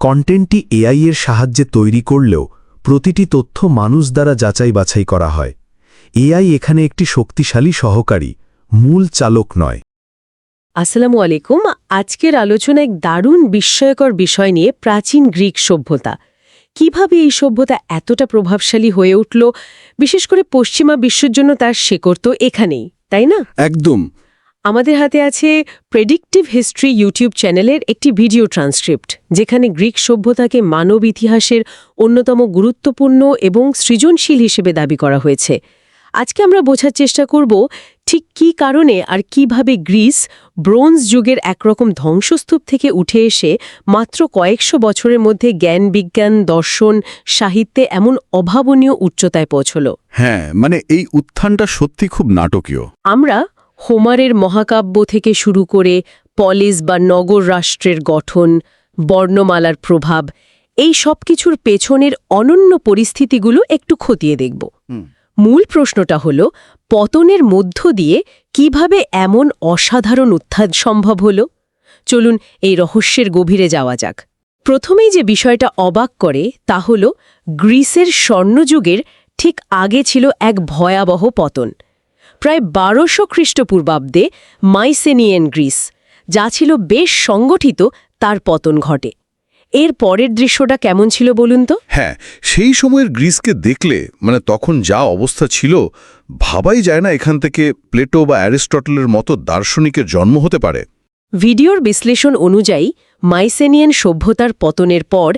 কন্টেন্টটি AI এর সাহায্যে তৈরি করলেও প্রতিটি তথ্য মানুষ দ্বারা যাচাই বাছাই করা হয়। এআই এখানে একটি শক্তিশালী সহকারী মূল চালক নয়। আসসালামু আলাইকুম। আজকের আলোচনা এক দারুণ বিস্ময়কর বিষয় নিয়ে প্রাচীন গ্রিক সভ্যতা। কীভাবে এই সভ্যতা এতটা প্রভাবশালী হয়ে উঠল? বিশেষ করে পশ্চিমা বিশ্বের জন্য তার শেকড় তো এখানেই তাই না? একদম। আমাদের হাতে আছে প্রেডিক্টিভ হিস্ট্রি ইউটিউব চ্যানেলের একটি ভিডিও ট্রান্সক্রিপ্ট যেখানে গ্রিক সভ্যতাকে মানব ইতিহাসের অন্যতম গুরুত্বপূর্ণ এবং সৃজনশীল হিসেবে দাবি করা হয়েছে। আজকে আমরা বোঝার চেষ্টা করব ঠিক কী কারণে আর কীভাবে গ্রিস ব্রোঞ্জ যুগের একরকম ধ্বংসস্তূপ থেকে উঠে এসে মাত্র কয়েকশো বছরের মধ্যে জ্ঞান বিজ্ঞান দর্শন সাহিত্যে এমন অভাবনীয় উচ্চতায় পৌঁছল। হ্যাঁ মানে এই উত্থানটা সত্যি খুব নাটকীয়। আমরা হোমারের মহাকাব্য থেকে শুরু করে পলিস বা নগর রাষ্ট্রের গঠন বর্ণমালার প্রভাব এই সব কিছুর পেছনের অনন্য পরিস্থিতিগুলো একটু খতিয়ে দেখব। মূল প্রশ্নটা হল পতনের মধ্য দিয়ে কীভাবে এমন অসাধারণ উত্থান সম্ভব হল? চলুন এই রহস্যের গভীরে যাওয়া যাক। প্রথমেই যে বিষয়টা অবাক করে তা হল গ্রিসের স্বর্ণযুগের ঠিক আগে ছিল এক ভয়াবহ পতন। প্রায় বারোশো খ্রিস্টপূর্বাব্দে মাইসেনিয়েন গ্রিস যা ছিল বেশ সংগঠিত তার পতন ঘটে। এর পরের দৃশ্যটা কেমন ছিল বলুন তো? হ্যাঁ সেই সময়ের গ্রিসকে দেখলে মানে তখন যা অবস্থা ছিল ভাবাই যায় না এখান থেকে প্লেটো বা অ্যারিস্টটলের মতো দার্শনিকের জন্ম হতে পারে। ভিডিওর বিশ্লেষণ অনুযায়ী মাইসেনিয়ান সভ্যতার পতনের পর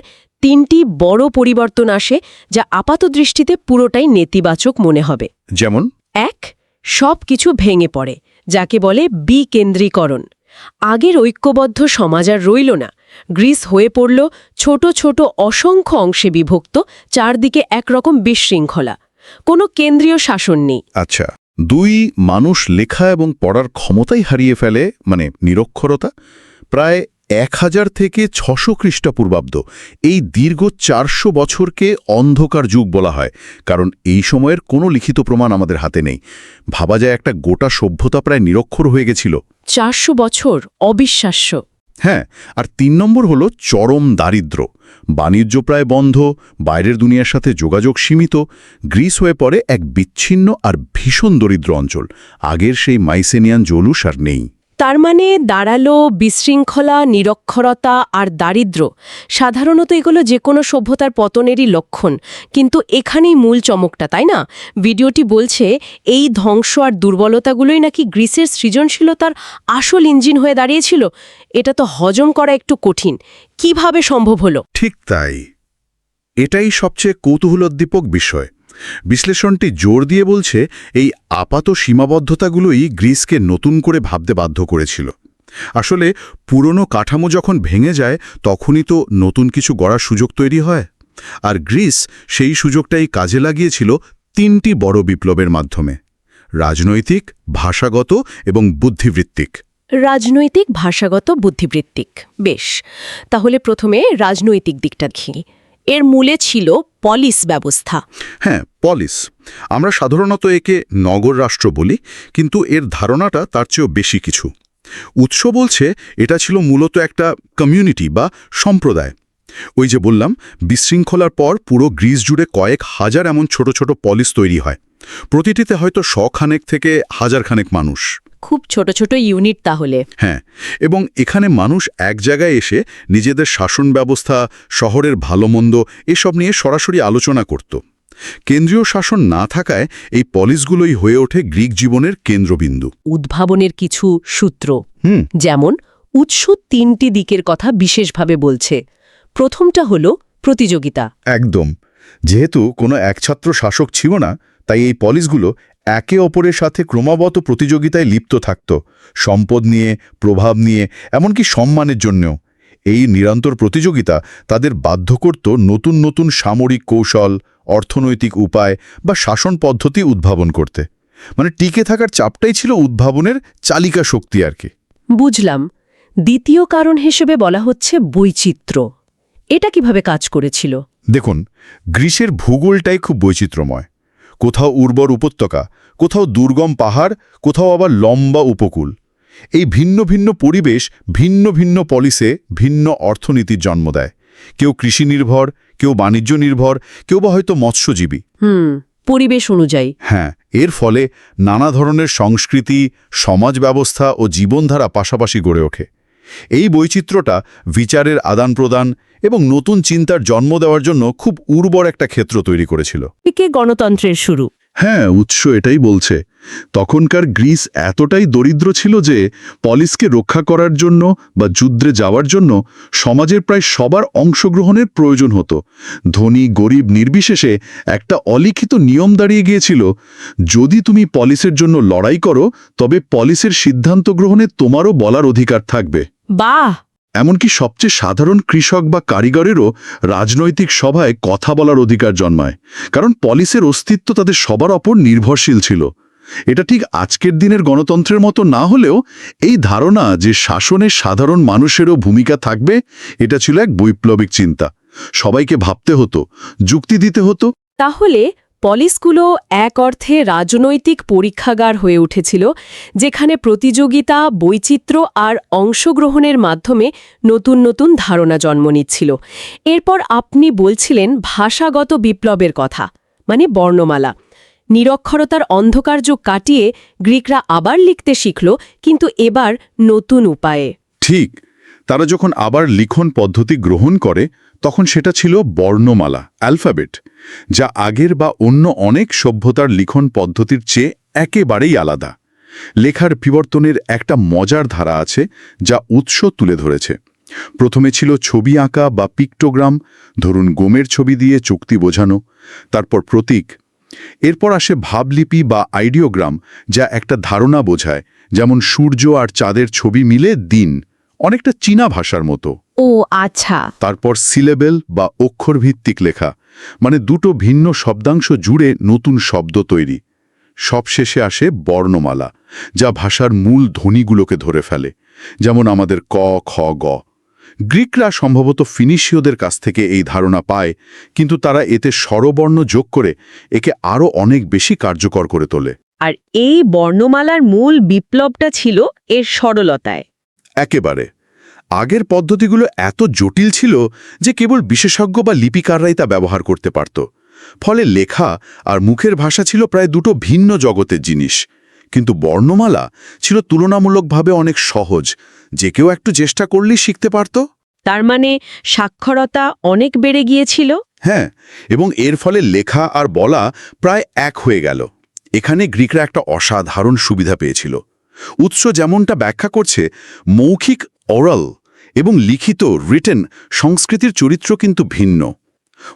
তিনটি বড় পরিবর্তন আসে যা আপাত দৃষ্টিতে পুরোটাই নেতিবাচক মনে হবে। যেমন? এক সব কিছু ভেঙে পড়ে, যাকে বলে বিকেন্দ্রীকরণ। আগের ঐক্যবদ্ধ সমাজ আর রইল না। গ্রিস হয়ে পড়ল ছোট ছোট অসংখ্য অংশে বিভক্ত, চারদিকে একরকম বিশৃঙ্খলা। কোনো কেন্দ্রীয় শাসন নেই। আচ্ছা দুই মানুষ লেখা এবং পড়ার ক্ষমতাই হারিয়ে ফেলে মানে নিরক্ষরতা, প্রায় এক হাজার থেকে ছশো খ্রিস্টপূর্বাব্দ। এই দীর্ঘ চারশো বছরকে অন্ধকার যুগ বলা হয় কারণ এই সময়ের কোনো লিখিত প্রমাণ আমাদের হাতে নেই। ভাবা যায় একটা গোটা সভ্যতা প্রায় নিরক্ষর হয়ে গেছিল। চারশো বছর অবিশ্বাস্য। হ্যাঁ আর তিন নম্বর হলো চরম দারিদ্র। বাণিজ্য প্রায় বন্ধ বাইরের দুনিয়ার সাথে যোগাযোগ সীমিত গ্রিস হয়ে পড়ে এক বিচ্ছিন্ন আর ভীষণ দরিদ্র অঞ্চল। আগের সেই মাইসেনিয়ান জৌলুস আর নেই। তার মানে দাঁড়াল, বিশৃঙ্খলা, নিরক্ষরতা আর দারিদ্র সাধারণত এগুলো যে কোনো সভ্যতার পতনেরই লক্ষণ। কিন্তু এখানেই মূল চমকটা, তাই না? ভিডিওটি বলছে, এই ধ্বংস আর দুর্বলতাগুলোই নাকি গ্রিসের সৃজনশীলতার আসল ইঞ্জিন হয়ে দাঁড়িয়েছিল? এটা তো হজম করা একটু কঠিন। কীভাবে সম্ভব হলো? ঠিক তাই। এটাই সবচেয়ে কৌতূহলোদ্দীপক বিষয়। বিশ্লেষণটি জোর দিয়ে বলছে, এই আপাত সীমাবদ্ধতাগুলোই গ্রিসকে নতুন করে ভাবতে বাধ্য করেছিল। আসলে, পুরনো কাঠামো যখন ভেঙে যায়, তখনই তো নতুন কিছু গড়ার সুযোগ তৈরি হয়। আর গ্রিস সেই সুযোগটাই কাজে লাগিয়েছিল তিনটি বড় বিপ্লবের মাধ্যমে। রাজনৈতিক, ভাষাগত এবং বুদ্ধিবৃত্তিক। রাজনৈতিক, ভাষাগত, বুদ্ধিবৃত্তিক। বেশ, তাহলে প্রথমে রাজনৈতিক দিকটা দেখি। এর মূলে ছিল পলিস ব্যবস্থা। হ্যাঁ পলিস। আমরা সাধারণত একে নগর রাষ্ট্র বলি, কিন্তু এর ধারণাটা তার চেয়েও বেশি কিছু। উৎস বলছে এটা ছিল মূলত একটা কমিউনিটি বা সম্প্রদায়। ওই যে বললাম, বিশৃঙ্খলার পর পুরো গ্রিস জুড়ে কয়েক হাজার এমন ছোট ছোট পলিস তৈরি হয়। প্রতিটিতে হয়তো শখানেক থেকে হাজারখানেক মানুষ। খুব ছোট ছোট ইউনিট তাহলে। হ্যাঁ এবং এখানে মানুষ এক জায়গায় এসে নিজেদের শাসন ব্যবস্থা শহরের ভালো মন্দ এসব নিয়ে সরাসরি আলোচনা করত। কেন্দ্রীয় শাসন না থাকায় এই পলিসগুলোই হয়ে ওঠে গ্রিক জীবনের কেন্দ্রবিন্দু। উদ্ভাবনের কিছু সূত্র। হুম। যেমন উৎস তিনটি দিকের কথা বিশেষভাবে বলছে। প্রথমটা হল প্রতিযোগিতা। একদম। যেহেতু কোনো একছত্র শাসক ছিল না তাই এই পলিসগুলো একে অপরের সাথে ক্রমাগত প্রতিযোগিতায় লিপ্ত থাকত সম্পদ নিয়ে প্রভাব নিয়ে এমনকি সম্মানের জন্যও। এই নিরন্তর প্রতিযোগিতা তাদের বাধ্য করত নতুন নতুন সামরিক কৌশল অর্থনৈতিক উপায় বা শাসন পদ্ধতি উদ্ভাবন করতে। মানে টিকে থাকার চাপটাই ছিল উদ্ভাবনের চালিকা শক্তি আর কি। বুঝলাম। দ্বিতীয় কারণ হিসেবে বলা হচ্ছে বৈচিত্র্য। এটা কীভাবে কাজ করেছিল? দেখুন গ্রীষের ভূগোলটাই খুব বৈচিত্র্যময়। কোথাও উর্বর উপত্যকা কোথাও দুর্গম পাহাড় কোথাও আবার লম্বা উপকূল। এই ভিন্ন ভিন্ন পরিবেশ ভিন্ন ভিন্ন পলিসে ভিন্ন অর্থনীতির জন্ম দেয়। কেউ কৃষি নির্ভর কেউ বাণিজ্য নির্ভর কেউ বা হয়তো মৎস্যজীবী। হুম পরিবেশ অনুযায়ী। হ্যাঁ এর ফলে নানা ধরনের সংস্কৃতি সমাজ ব্যবস্থা ও জীবনধারা পাশাপাশি গড়ে ওঠে। এই বৈচিত্র্যটা বিচারের আদান-প্রদান এবং নতুন চিন্তার জন্ম দেওয়ার জন্য খুব উর্বর একটা ক্ষেত্র তৈরি করেছিল। গণতন্ত্রের শুরু। হ্যাঁ উৎস এটাই বলছে। তখনকার গ্রিস এতটাই দরিদ্র ছিল যে পলিসকে রক্ষা করার জন্য বা যুদ্ধে যাওয়ার জন্য সমাজের প্রায় সবার অংশগ্রহণের প্রয়োজন হতো। ধনী গরিব নির্বিশেষে একটা অলিখিত নিয়ম দাঁড়িয়ে গিয়েছিল যদি তুমি পলিসের জন্য লড়াই করো তবে পলিসের সিদ্ধান্ত গ্রহণে তোমারও বলার অধিকার থাকবে। বাহ! এমনকি সবচেয়ে সাধারণ কৃষক বা কারিগরেরও রাজনৈতিক সভায় কথা বলার অধিকার জন্মায়, কারণ পলিসের অস্তিত্ব তাদের সবার ওপর নির্ভরশীল ছিল। এটা ঠিক আজকের দিনের গণতন্ত্রের মতো না হলেও এই ধারণা যে শাসনে সাধারণ মানুষেরও ভূমিকা থাকবে, এটা ছিল এক বৈপ্লবিক চিন্তা। সবাইকে ভাবতে হতো, যুক্তি দিতে হতো। তাহলে পলিসগুলো এক অর্থে রাজনৈতিক পরীক্ষাগার হয়ে উঠেছিল, যেখানে প্রতিযোগিতা, বৈচিত্র্য আর অংশগ্রহণের মাধ্যমে নতুন নতুন ধারণা জন্ম নিচ্ছিল। এরপর আপনি বলছিলেন ভাষাগত বিপ্লবের কথা মানে বর্ণমালা। নিরক্ষরতার অন্ধকার যুগ কাটিয়ে গ্রিকরা আবার লিখতে শিখল, কিন্তু এবার নতুন উপায়ে। ঠিক, তারা যখন আবার লিখন পদ্ধতি গ্রহণ করে তখন সেটা ছিল বর্ণমালা, অ্যালফাবেট, যা আগের বা অন্য অনেক সভ্যতার লিখন পদ্ধতির চেয়ে একেবারেই আলাদা। লেখার বিবর্তনের একটা মজার ধারা আছে, যা উৎস তুলে ধরেছে। প্রথমে ছিল ছবি আঁকা বা পিক্টোগ্রাম, ধরুন গোমের ছবি দিয়ে চুক্তি বোঝানো, তারপর প্রতীক। এরপর আসে ভাবলিপি বা আইডিওগ্রাম, যা একটা ধারণা বোঝায়, যেমন সূর্য আর চাঁদের ছবি মিলে দিন। অনেকটা চীনা ভাষার মতো। ও আচ্ছা। তারপর সিলেবেল বা অক্ষরভিত্তিক লেখা মানে দুটো ভিন্ন শব্দাংশ জুড়ে নতুন শব্দ তৈরি। সবশেষে আসে বর্ণমালা যা ভাষার মূল ধ্বনিগুলোকে ধরে ফেলে যেমন আমাদের ক খ গ। গ্রিকরা সম্ভবত ফিনিশীয়দের কাছ থেকে এই ধারণা পায় কিন্তু তারা এতে স্বরবর্ণ যোগ করে একে আরও অনেক বেশি কার্যকর করে তোলে। আর এই বর্ণমালার মূল বিপ্লবটা ছিল এর সরলতায়। একেবারে। আগের পদ্ধতিগুলো এত জটিল ছিল যে কেবল বিশেষজ্ঞ বা লিপিকাররাই তা ব্যবহার করতে পারত। ফলে লেখা আর মুখের ভাষা ছিল প্রায় দুটো ভিন্ন জগতের জিনিস। কিন্তু বর্ণমালা ছিল তুলনামূলকভাবে অনেক সহজ। যে কেউ একটু চেষ্টা করলেই শিখতে পারত। তার মানে সাক্ষরতা অনেক বেড়ে গিয়েছিল? হ্যাঁ এবং এর ফলে লেখা আর বলা প্রায় এক হয়ে গেল। এখানে গ্রিকরা একটা অসাধারণ সুবিধা পেয়েছিল। উৎস যেমনটা ব্যাখ্যা করছে মৌখিক অরাল এবং লিখিত রিটেন সংস্কৃতির চরিত্র কিন্তু ভিন্ন।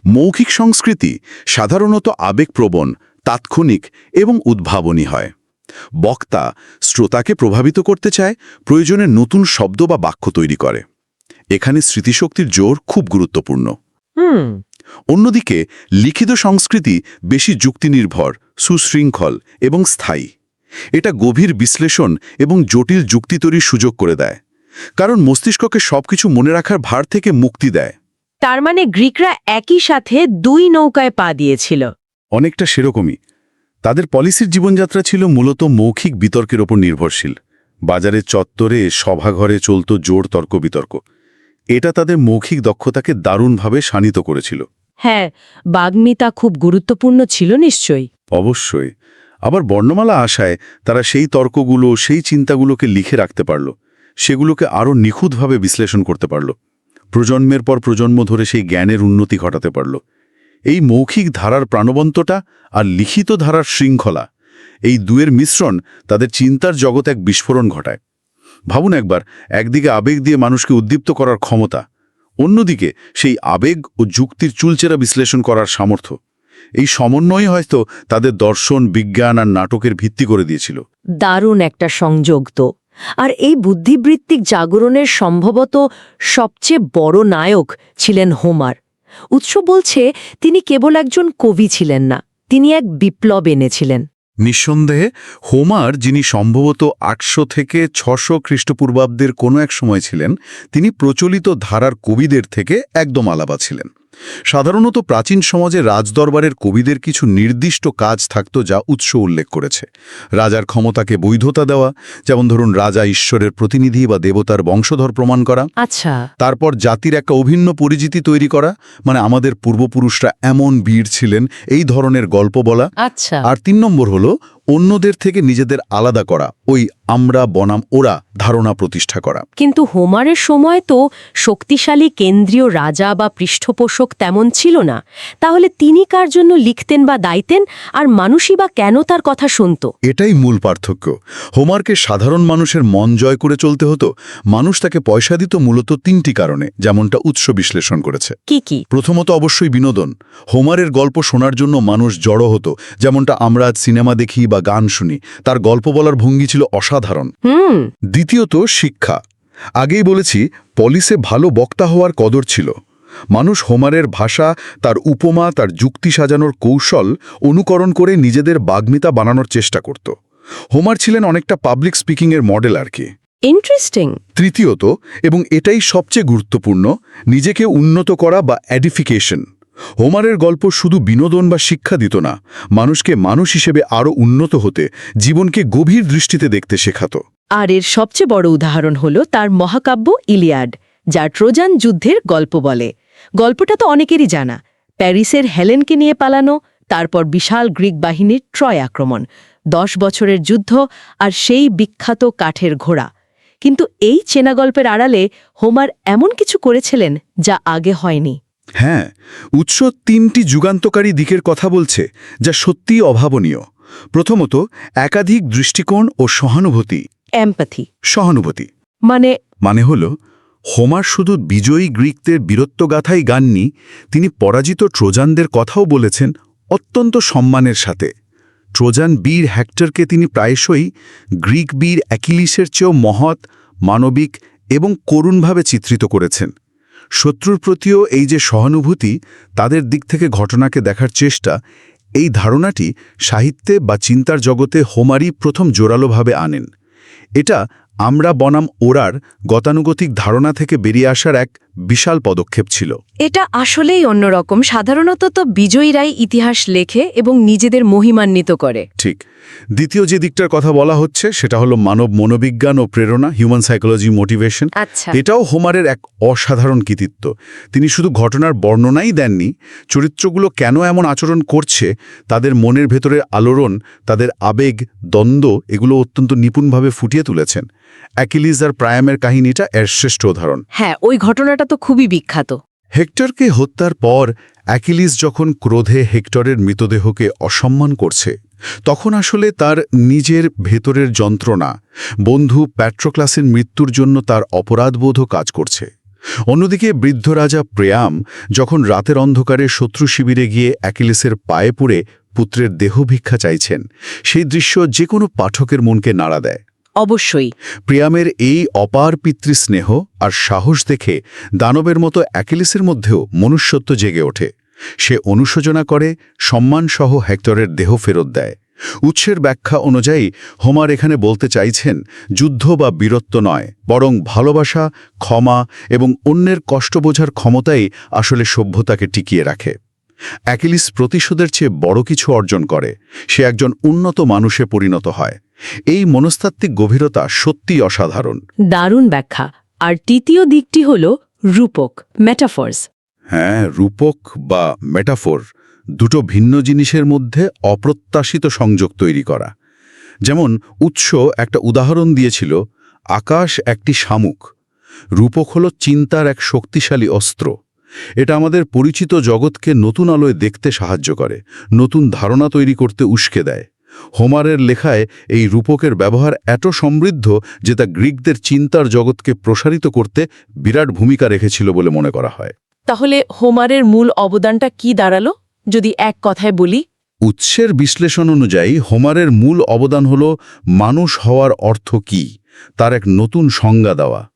মৌখিক সংস্কৃতি সাধারণত আবেগপ্রবণ তাৎক্ষণিক এবং উদ্ভাবনী হয়। বক্তা শ্রোতাকে প্রভাবিত করতে চায় প্রয়োজনে নতুন শব্দ বা বাক্য তৈরি করে। এখানে স্মৃতিশক্তির জোর খুব গুরুত্বপূর্ণ। অন্যদিকে লিখিত সংস্কৃতি বেশি যুক্তিনির্ভর সুশৃঙ্খল এবং স্থায়ী। এটা গভীর বিশ্লেষণ এবং জটিল যুক্তি তৈরির সুযোগ করে দেয়। কারণ মস্তিষ্ককে সবকিছু মনে রাখার ভার থেকে মুক্তি দেয়। তার মানে গ্রিকরা একই সাথে দুই নৌকায় পা দিয়েছিল। অনেকটা সেরকমই। তাদের পলিসির জীবনযাত্রা ছিল মূলত মৌখিক বিতর্কের ওপর নির্ভরশীল। বাজারের চত্বরে সভাঘরে চলত জোর তর্ক বিতর্ক এটা তাদের মৌখিক দক্ষতাকে দারুণভাবে শানিত করেছিল। হ্যাঁ বাগ্মিতা খুব গুরুত্বপূর্ণ ছিল নিশ্চয়ই। অবশ্যই। আবার বর্ণমালা আশায় তারা সেই তর্কগুলো, সেই চিন্তাগুলোকে লিখে রাখতে পারল। সেগুলোকে আরও নিখুঁতভাবে বিশ্লেষণ করতে পারল। প্রজন্মের পর প্রজন্ম ধরে সেই জ্ঞানের উন্নতি ঘটাতে পারল। এই মৌখিক ধারার প্রাণবন্তটা আর লিখিত ধারার শৃঙ্খলা, এই দুয়ের মিশ্রণ তাদের চিন্তার জগৎ এক বিস্ফোরণ ঘটায়। ভাবুন একবার, একদিকে আবেগ দিয়ে মানুষকে উদ্দীপ্ত করার ক্ষমতা, অন্যদিকে সেই আবেগ ও যুক্তির চুলচেরা বিশ্লেষণ করার সামর্থ্য। এই সমন্বয় হয়তো তাদের দর্শন বিজ্ঞান আর নাটকের ভিত্তি করে দিয়েছিল। দারুণ একটা সংযোগ তো। আর এই বুদ্ধিবৃত্তিক জাগরণের সম্ভবত সবচেয়ে বড় নায়ক ছিলেন হোমার। উৎস বলছে তিনি কেবল একজন কবি ছিলেন না তিনি এক বিপ্লব এনেছিলেন। নিঃসন্দেহে হোমার যিনি সম্ভবত আটশো থেকে ছশো খ্রিস্টপূর্বাব্দের কোনো এক সময় ছিলেন তিনি প্রচলিত ধারার কবিদের থেকে একদম আলাদা ছিলেন। সাধারণত প্রাচীন সমাজে রাজদরবারের কবিদের কিছু নির্দিষ্ট কাজ থাকত যা উৎস উল্লেখ করেছে। রাজার ক্ষমতাকে বৈধতা দেওয়া যেমন ধরুন রাজা ঈশ্বরের প্রতিনিধি বা দেবতার বংশধর প্রমাণ করা। আচ্ছা। তারপর জাতির একটা অভিন্ন পরিচিতি তৈরি করা মানে আমাদের পূর্বপুরুষরা এমন বীর ছিলেন এই ধরনের গল্প বলা। আচ্ছা। আর তিন নম্বর হলো অন্যদের থেকে নিজেদের আলাদা করা ওই আমরা বনাম ওরা ধারণা প্রতিষ্ঠা করা। কিন্তু হোমারের সময় তো শক্তিশালী কেন্দ্রীয় রাজা বা পৃষ্ঠপোষক তেমন ছিল না। তাহলে তিনি কার জন্য লিখতেন বা দাইতেন আর মানুষই বা কেন তার কথা শুনত? এটাই মূল পার্থক্য। হোমারকে সাধারণ মানুষের মন জয় করে চলতে হতো মানুষ তাকে পয়সা দিত মূলত তিনটি কারণে যেমনটা উৎস বিশ্লেষণ করেছে। কি কি? প্রথমত অবশ্যই বিনোদন। হোমারের গল্প শোনার জন্য মানুষ জড়ো হতো যেমনটা আমরা আজ সিনেমা দেখি বা গান শুনি তার গল্প বলার ভঙ্গি ছিল অসাধারণ। দ্বিতীয়ত শিক্ষা। আগেই বলেছি পলিসে ভালো বক্তা হওয়ার কদর ছিল। মানুষ হোমারের ভাষা তার উপমা তার যুক্তি সাজানোর কৌশল অনুকরণ করে নিজেদের বাগ্মিতা বানানোর চেষ্টা করত। হোমার ছিলেন অনেকটা পাবলিক স্পিকিংয়ের মডেল আর কি। ইন্টারেস্টিং তৃতীয়ত এবং এটাই সবচেয়ে গুরুত্বপূর্ণ নিজেকে উন্নত করা বা অ্যাডিফিকেশন হোমারের গল্প শুধু বিনোদন বা শিক্ষা দিত না, মানুষকে মানুষ হিসেবে আরও উন্নত হতে, জীবনকে গভীর দৃষ্টিতে দেখতে শেখাত। আর এর সবচেয়ে বড় উদাহরণ হল তার মহাকাব্য ইলিয়াড, যা ট্রোজান যুদ্ধের গল্প বলে। গল্পটা তো অনেকেরই জানা। প্যারিসের হেলেনকে নিয়ে পালানো, তারপর বিশাল গ্রিক বাহিনীর ট্রয় আক্রমণ, দশ বছরের যুদ্ধ আর সেই বিখ্যাত কাঠের ঘোড়া। কিন্তু এই চেনা গল্পের আড়ালে হোমার এমন কিছু করেছিলেন যা আগে হয়নি। হ্যাঁ উৎস তিনটি যুগান্তকারী দিকের কথা বলছে যা সত্যিই অভাবনীয়। প্রথমত একাধিক দৃষ্টিকোণ ও সহানুভূতি। এম্প্যাথি সহানুভূতি। মানে? মানে হল হোমার শুধু বিজয়ী গ্রিকদের বীরত্বগাথাই গাননি তিনি পরাজিত ট্রোজানদের কথাও বলেছেন অত্যন্ত সম্মানের সাথে। ট্রোজান বীর হ্যাক্টরকে তিনি প্রায়শই গ্রিক বীর অ্যাকিলিসের চেয়েও মহৎ মানবিক এবং করুণভাবে চিত্রিত করেছেন। শত্রুর প্রতিও এই যে সহানুভূতি, তাদের দিক থেকে ঘটনাকে দেখার চেষ্টা, এই ধারণাটি সাহিত্যে বা চিন্তার জগতে হোমারই প্রথম জোরালোভাবে আনেন। এটা আমরা বনাম ওরার গতানুগতিক ধারণা থেকে বেরিয়ে আসার এক বিশাল পদক্ষেপ ছিল। এটা আসলেই অন্যরকম। সাধারণত তো বিজয়ীরাই ইতিহাস লেখে এবং নিজেদের মহিমান্বিত করে। ঠিক। দ্বিতীয় যে দিকটার কথা বলা হচ্ছে সেটা হলো মানব মনোবিজ্ঞান ও প্রেরণা হিউম্যান সাইকোলজি মোটিভেশন এটাও হোমারের এক অসাধারণ কৃতিত্ব। তিনি শুধু ঘটনার বর্ণনাই দেননি চরিত্রগুলো কেন এমন আচরণ করছে তাদের মনের ভেতরের আলোড়ন তাদের আবেগ দ্বন্দ্ব এগুলো অত্যন্ত নিপুণভাবে ফুটিয়ে তুলেছেন। অ্যাকিলিজ আর প্রায়ামের কাহিনীটা এর শ্রেষ্ঠ উদাহরণ। হ্যাঁ ওই ঘটনাটা তো খুবই বিখ্যাত। হেক্টরকে হত্যার পর অ্যাকিলিস যখন ক্রোধে হেক্টরের মৃতদেহকে অসম্মান করছে তখন আসলে তার নিজের ভেতরের যন্ত্রণা বন্ধু প্যাট্রোক্লাসের মৃত্যুর জন্য তার অপরাধবোধও কাজ করছে। অন্যদিকে বৃদ্ধ রাজা প্রেয়াম যখন রাতের অন্ধকারে শত্রু শিবিরে গিয়ে অ্যাকিলিসের পায়ে পড়ে পুত্রের দেহ ভিক্ষা চাইছেন সেই দৃশ্য যে কোনো পাঠকের মনকে নাড়া দেয়। অবশ্যই। প্রিয়ামের এই অপার পিতৃস্নেহ আর সাহস দেখে দানবের মতো অ্যাকিলিসের মধ্যেও মনুষ্যত্ব জেগে ওঠে। সে অনুশোচনা করে, সম্মানসহ হেক্টরের দেহ ফেরত দেয়। উৎসের ব্যাখ্যা অনুযায়ী হোমার এখানে বলতে চাইছেন, যুদ্ধ বা বীরত্ব নয়, বরং ভালোবাসা, ক্ষমা এবং অন্যের কষ্ট বোঝার ক্ষমতাই আসলে সভ্যতাকে টিকিয়ে রাখে। অ্যাকিলিস প্রতিশোধের চেয়ে বড় কিছু অর্জন করে। সে একজন উন্নত মানুষে পরিণত হয়। এই মনস্তাত্ত্বিক গভীরতা সত্যিই অসাধারণ। দারুণ ব্যাখ্যা। আর তৃতীয় দিকটি হল রূপক মেটাফর্স হ্যাঁ রূপক বা মেটাফোর দুটো ভিন্ন জিনিসের মধ্যে অপ্রত্যাশিত সংযোগ তৈরি করা। যেমন উৎস একটা উদাহরণ দিয়েছিল আকাশ একটি শামুক। রূপক হল চিন্তার এক শক্তিশালী অস্ত্র। এটা আমাদের পরিচিত জগৎকে নতুন আলোয় দেখতে সাহায্য করে নতুন ধারণা তৈরি করতে উস্কে দেয়। হোমারের লেখায় এই রূপকের ব্যবহার এত সমৃদ্ধ যে তা গ্রিকদের চিন্তার জগৎকে প্রসারিত করতে বিরাট ভূমিকা রেখেছিল বলে মনে করা হয়। তাহলে হোমারের মূল অবদানটা কি দাঁড়াল? যদি এক কথায় বলি। উৎসের বিশ্লেষণ অনুযায়ী হোমারের মূল অবদান হল মানুষ হওয়ার অর্থ কি? তার এক নতুন সংজ্ঞা দেওয়া।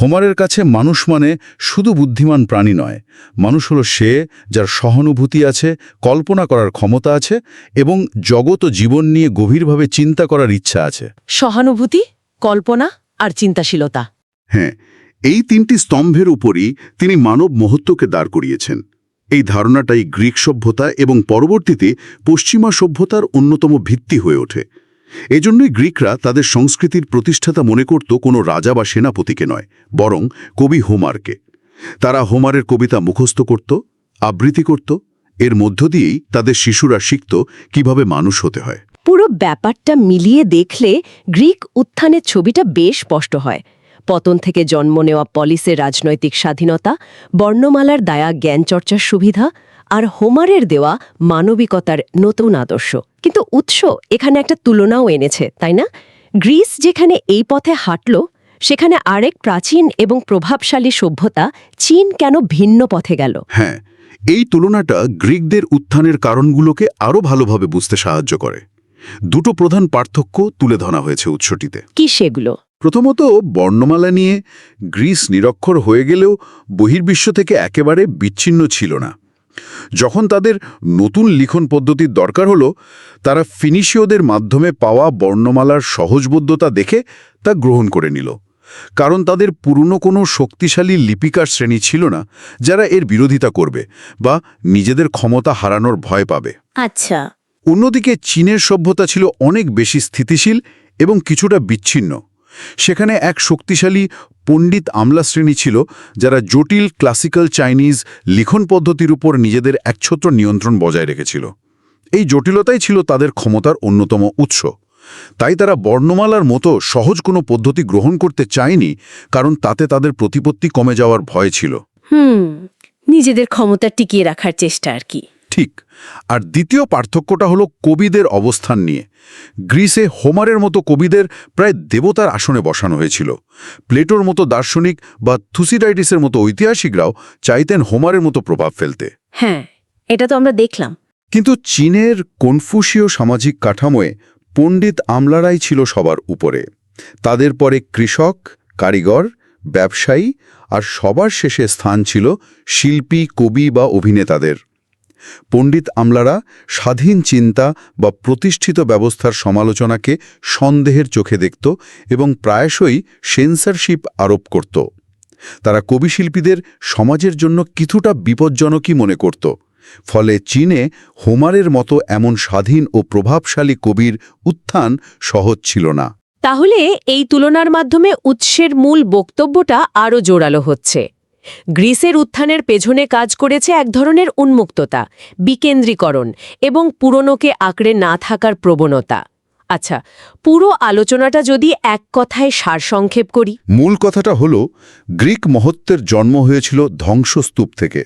হোমারের কাছে মানুষ মানে শুধু বুদ্ধিমান প্রাণী নয়। মানুষ হলো সে যার সহানুভূতি আছে কল্পনা করার ক্ষমতা আছে এবং জগৎ ও জীবন নিয়ে গভীরভাবে চিন্তা করার ইচ্ছা আছে। সহানুভূতি কল্পনা আর চিন্তাশীলতা। হ্যাঁ এই তিনটি স্তম্ভের উপরই তিনি মানব মহত্বকে দাঁড় করিয়েছেন। এই ধারণাটাই গ্রিক সভ্যতা এবং পরবর্তীতে পশ্চিমা সভ্যতার অন্যতম ভিত্তি হয়ে ওঠে। এজন্যই গ্রিকরা তাদের সংস্কৃতির প্রতিষ্ঠাতা মনে করত কোনো রাজা বা সেনাপতিকে নয়, বরং কবি হোমারকে। তারা হোমারের কবিতা মুখস্থ করত, আবৃত্তি করত, এর মধ্য দিয়েই তাদের শিশুরা শিখত কীভাবে মানুষ হতে হয়। পুরো ব্যাপারটা মিলিয়ে দেখলে গ্রিক উত্থানের ছবিটা বেশ স্পষ্ট হয়। পতন থেকে জন্ম নেওয়া পলিসের রাজনৈতিক স্বাধীনতা, বর্ণমালার দায়া জ্ঞান চর্চার সুবিধা আর হোমারের দেওয়া মানবিকতার নতুন আদর্শ। কিন্তু উৎস এখানে একটা তুলনাও এনেছে তাই না? গ্রিস যেখানে এই পথে হাঁটল সেখানে আরেক প্রাচীন এবং প্রভাবশালী সভ্যতা চীন কেন ভিন্ন পথে গেল? হ্যাঁ এই তুলনাটা গ্রিকদের উত্থানের কারণগুলোকে আরও ভালোভাবে বুঝতে সাহায্য করে। দুটো প্রধান পার্থক্য তুলে ধরা হয়েছে উৎসটিতে। কি সেগুলো? প্রথমত বর্ণমালা নিয়ে গ্রিস নিরক্ষর হয়ে গেলেও বহির্বিশ্ব থেকে একেবারে বিচ্ছিন্ন ছিল না। যখন তাদের নতুন লিখন পদ্ধতির দরকার হলো তারা ফিনিশীয়দের মাধ্যমে পাওয়া বর্ণমালার সহজবোধ্যতা দেখে তা গ্রহণ করে নিল। কারণ তাদের পুরনো কোনো শক্তিশালী লিপিকার শ্রেণি ছিল না যারা এর বিরোধিতা করবে বা নিজেদের ক্ষমতা হারানোর ভয় পাবে। আচ্ছা। অন্যদিকে চীনের সভ্যতা ছিল অনেক বেশি স্থিতিশীল এবং কিছুটা বিচ্ছিন্ন। সেখানে এক শক্তিশালী পণ্ডিত আমলা শ্রেণি ছিল, যারা জটিল ক্লাসিক্যাল চাইনিজ লিখন পদ্ধতির উপর নিজেদের একছত্র নিয়ন্ত্রণ বজায় রেখেছিল। এই জটিলতাই ছিল তাদের ক্ষমতার অন্যতম উৎস। তাই তারা বর্ণমালার মতো সহজ কোনো পদ্ধতি গ্রহণ করতে চায়নি, কারণ তাতে তাদের প্রতিপত্তি কমে যাওয়ার ভয় ছিল। হুম, নিজেদের ক্ষমতা টিকিয়ে রাখার চেষ্টা আর কি। ঠিক। আর দ্বিতীয় পার্থক্যটা হলো কবিদের অবস্থান নিয়ে। গ্রিসে হোমারের মতো কবিদের প্রায় দেবতার আসনে বসানো হয়েছিল। প্লেটোর মতো দার্শনিক বা থুসিডাইটিসের মতো ঐতিহাসিকরাও চাইতেন হোমারের মতো প্রভাব ফেলতে। হ্যাঁ এটা তো আমরা দেখলাম। কিন্তু চীনের কনফুসীয় সামাজিক কাঠামোয় পণ্ডিত আমলারাই ছিল সবার উপরে। তাদের পরে কৃষক কারিগর ব্যবসায়ী আর সবার শেষে স্থান ছিল শিল্পী কবি বা অভিনেতাদের। পণ্ডিত আমলারা স্বাধীন চিন্তা বা প্রতিষ্ঠিত ব্যবস্থার সমালোচনাকে সন্দেহের চোখে দেখত এবং প্রায়শই সেন্সরশিপ আরোপ করত। তারা কবিশিল্পীদের সমাজের জন্য কিছুটা বিপজ্জনকই মনে করত। ফলে চীনে হোমারের মতো এমন স্বাধীন ও প্রভাবশালী কবির উত্থান সহজ ছিল না। তাহলে এই তুলনার মাধ্যমে উৎসের মূল বক্তব্যটা আরও জোরালো হচ্ছে। গ্রিসের উত্থানের পেছনে কাজ করেছে এক ধরনের উন্মুক্ততা, বিকেন্দ্রীকরণ এবং পুরনোকে আঁকড়ে না থাকার প্রবণতা। আচ্ছা পুরো আলোচনাটা যদি এক কথায় সারসংক্ষেপ করি। মূল কথাটা হল, গ্রিক মহত্বের জন্ম হয়েছিল ধ্বংসস্তূপ থেকে।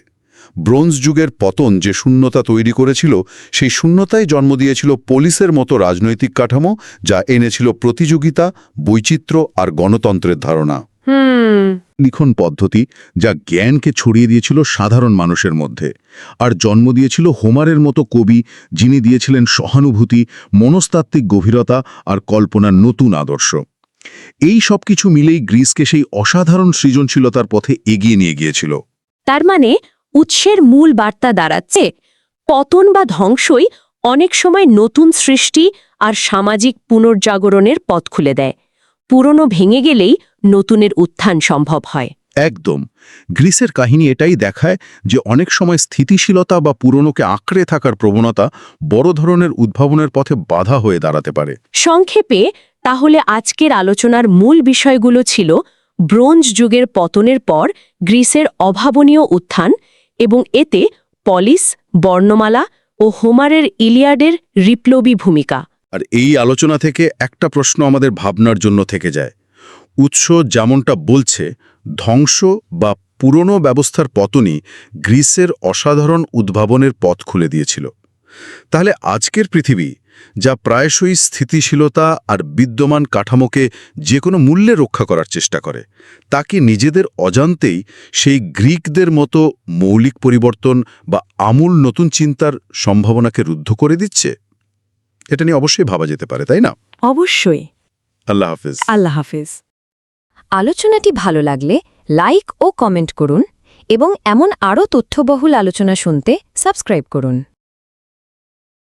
ব্রোঞ্জ যুগের পতন যে শূন্যতা তৈরি করেছিল, সেই শূন্যতাই জন্ম দিয়েছিল পলিসের মতো রাজনৈতিক কাঠামো, যা এনেছিল প্রতিযোগিতা, বৈচিত্র্য আর গণতন্ত্রের ধারণা। লিখন পদ্ধতি যা জ্ঞানকে ছড়িয়ে দিয়েছিল সাধারণ মানুষের মধ্যে, আর জন্ম দিয়েছিল হোমারের মতো কবি যিনি দিয়েছিলেন সহানুভূতি, মনস্তাত্ত্বিক গভীরতা আর কল্পনার নতুন আদর্শ। এই সব কিছু মিলেই গ্রিসকে সেই অসাধারণ সৃজনশীলতার পথে এগিয়ে নিয়ে গিয়েছিল। তার মানে উৎসের মূল বার্তা দাঁড়াচ্ছে, পতন বা ধ্বংসই অনেক সময় নতুন সৃষ্টি আর সামাজিক পুনর্জাগরণের পথ খুলে দেয়। পুরনো ভেঙে গেলেই নতুনের উত্থান সম্ভব হয়। একদম। গ্রিসের কাহিনী এটাই দেখায় যে অনেক সময় স্থিতিশীলতা বা পুরনোকে আঁকড়ে থাকার প্রবণতা বড় ধরনের উদ্ভাবনের পথে বাধা হয়ে দাঁড়াতে পারে। সংক্ষেপে তাহলে আজকের আলোচনার মূল বিষয়গুলো ছিল ব্রোঞ্জ যুগের পতনের পর গ্রিসের অভাবনীয় উত্থান এবং এতে পলিস বর্ণমালা ও হোমারের ইলিয়াডের রিপ্লবী ভূমিকা। আর এই আলোচনা থেকে একটা প্রশ্ন আমাদের ভাবনার জন্য থেকে যায়। উৎস যেমনটা বলছে ধ্বংস বা পুরনো ব্যবস্থার পতনই গ্রিসের অসাধারণ উদ্ভাবনের পথ খুলে দিয়েছিল। তাহলে আজকের পৃথিবী যা প্রায়শই স্থিতিশীলতা আর বিদ্যমান কাঠামোকে যে কোনো মূল্যে রক্ষা করার চেষ্টা করে তা কি নিজেদের অজান্তেই সেই গ্রিকদের মতো মৌলিক পরিবর্তন বা আমূল নতুন চিন্তার সম্ভাবনাকে রুদ্ধ করে দিচ্ছে? এটা নিয়ে অবশ্যই ভাবা যেতে পারে তাই না? অবশ্যই। আল্লাহ হাফিজ। আল্লাহ হাফিজ। আলোচনাটি ভালো লাগলে লাইক ও কমেন্ট করুন এবং এমন আরও তথ্যবহুল আলোচনা শুনতে সাবস্ক্রাইব করুন।